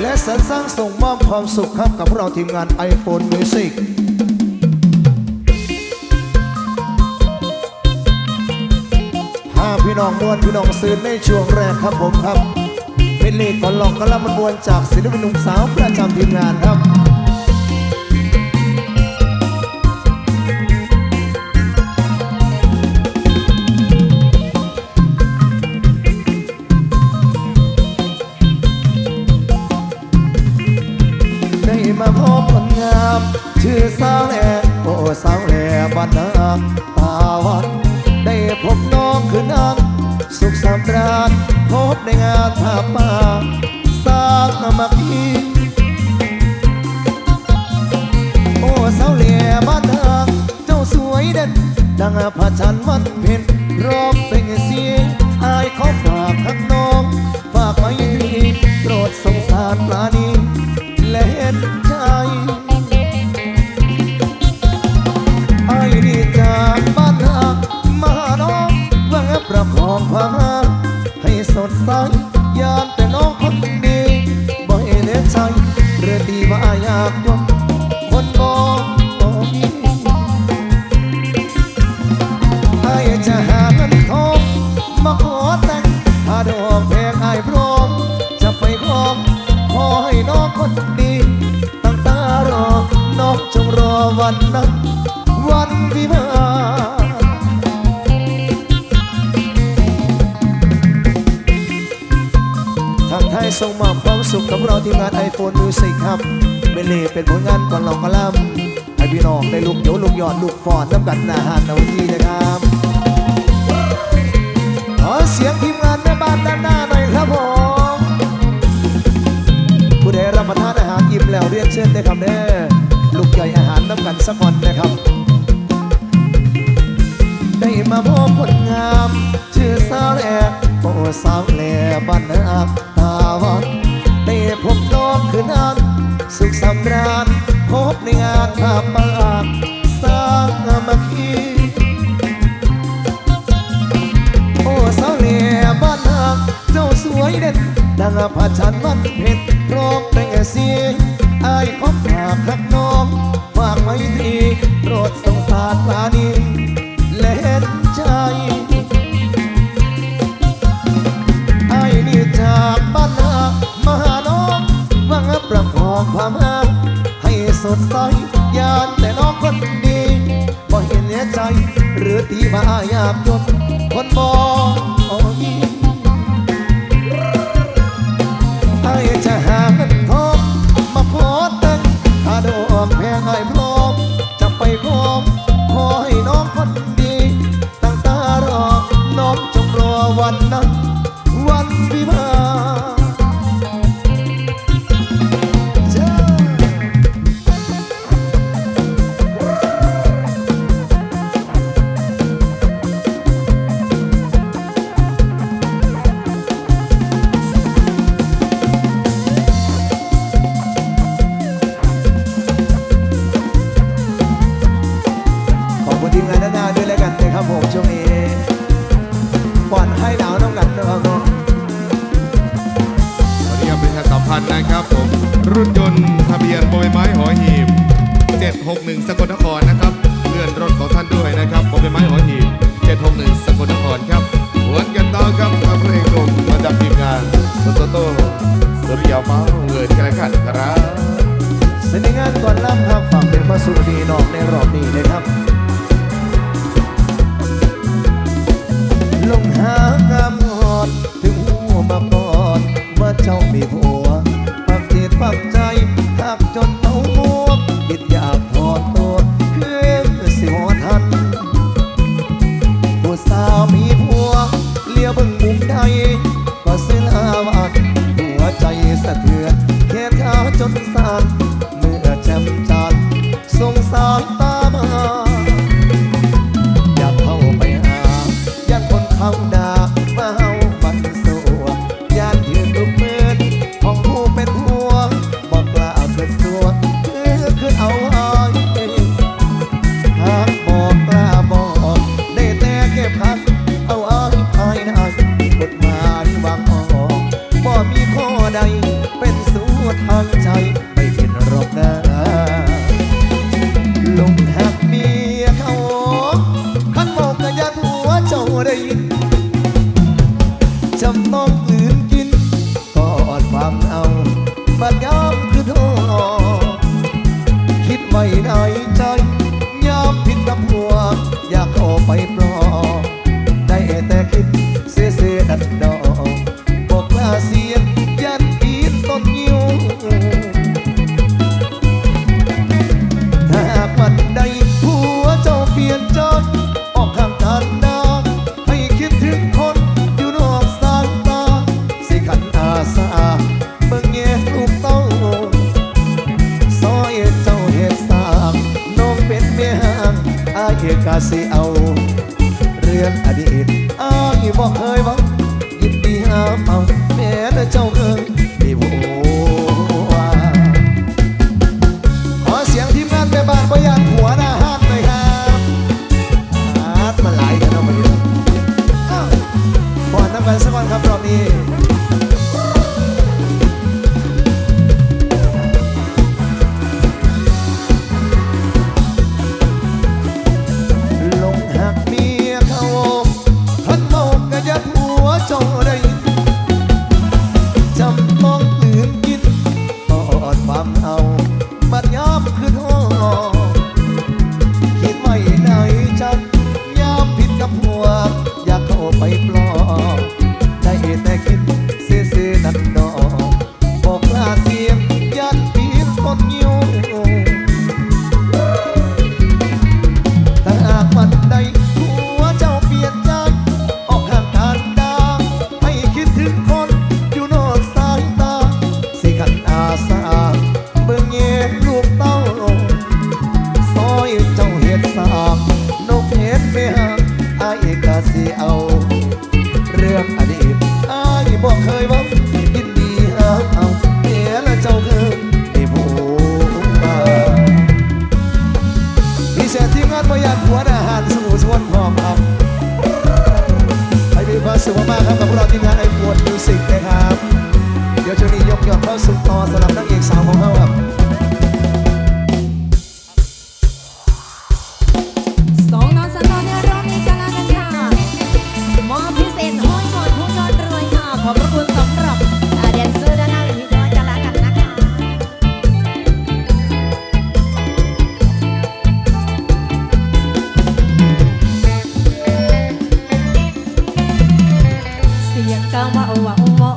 และสรรสร้างส่งมอบความสุขครับกับพวกเราทีมงาน iPhone Music ห้าพี่น้องมวนพี่น้องซื้อในช่วงแรกครับผมครับ เป็นเลขก่อนลองกระลำมันมวนจากศิลปินหนุ่มสาวประจำทีมงานครับ บ้านนาตาวันได้พบน้องคือนางสุขสำราญพบในงานผ้าป่าสร้างมาคีโอ้สาวแหล่บ้านนาเจ้าสวยเด่นดังพระจันทร์วันเพ็ญร้องเพลงเสียงอายขอฝากข้างน้อง ฝากไว้ทีโปรดสงสารปลานี ความสุขกับเราทีมงาน iPhone Music ครับเมเล่เป็นผลงานก่อนลองกระลำให้พี่น้องได้ลุกโยลุกยอดลุกฟอนน้ำกันหนาหานนาวันทีนะครับขอเสียงทีมงานแม่บ้านด้านหน้าหน่อยครับผมผู้ใดรับประทานอาหารอิ่มแล้วเรียนเชิญได้ครับเด้อลูกใหญ่อาหารน้ำกันสักคนนะครับ ได้มาพบคนงาม ชื่อสาวแหล่โอ้สาวแหล่บ้านนาตาวัน ได้พบน้องคือนานสุขสำราญพบในงานภาพปากสร้างมาคีโอ้สาวเหล่บ้านนาเจ้าสวยเด่นดังพระจันทร์วันเพ็ญพร้อมแต่งเสียงอายขอฝากรักน้องฝากไว้ทีโปรดสงสารปราณี ตีมาอยา สาวมีผัว เลี้ยวบึงมุมใดก็เสียลาวัดหัวใจสะเทือนแขนขาจนสั่น คือดอคิดไว้ในใจยามผิดกับหัว อยากขอไปปลอบได้แต่คิดเสียเสียดัดดอ นอดีตอ้างอยู่บ่เคย กาวมาเอาว่าองมอ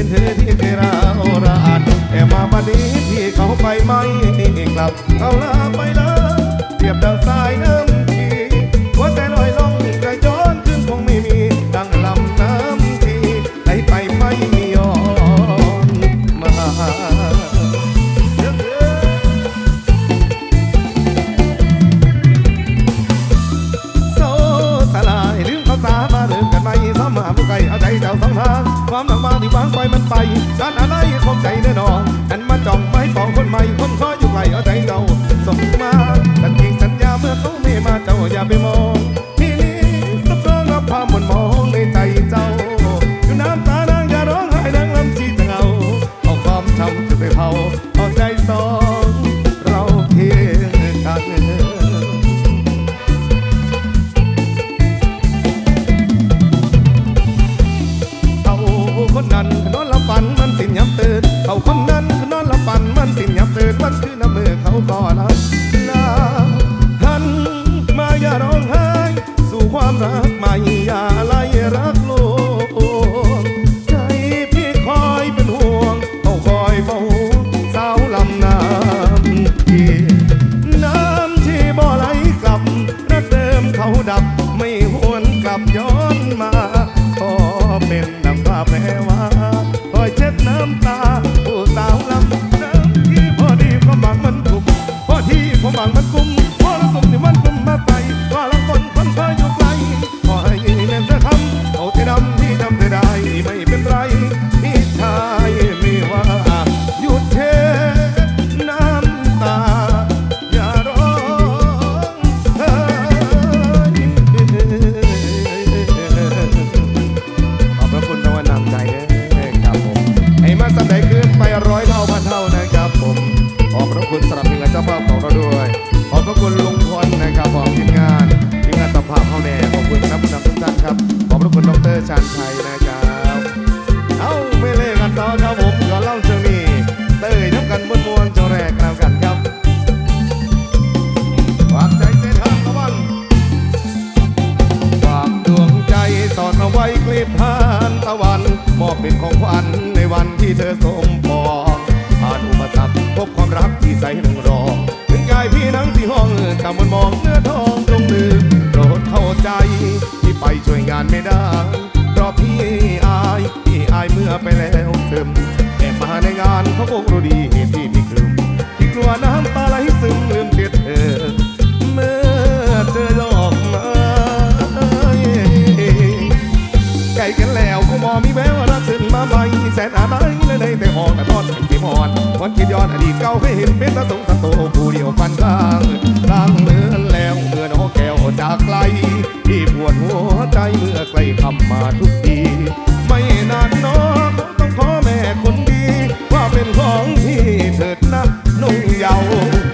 ห็นเธอที่เวลาโอรานแต่มาวันนี้ที่เขาไปไม่กลับเขาลาไปแล้วเทียบดังสายเนอ ใหม่หอม เดียวฟันร่างร่างเลือแล้วเมื่อนหอแก้วจากไกล ที่ปวดหัวใจเมื่อใกล้คำมาทุกที ไม่นานน้องต้องขอแม่คนดี ว่าเป็นของที่เถิดนะนุ่งเยาว์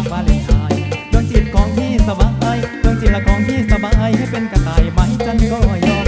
รักวาเลนไทน์ดวงจิตของพี่สบายดวงจิตละของพี่สบายให้เป็นกระต่ายไหม้จันก็ยอ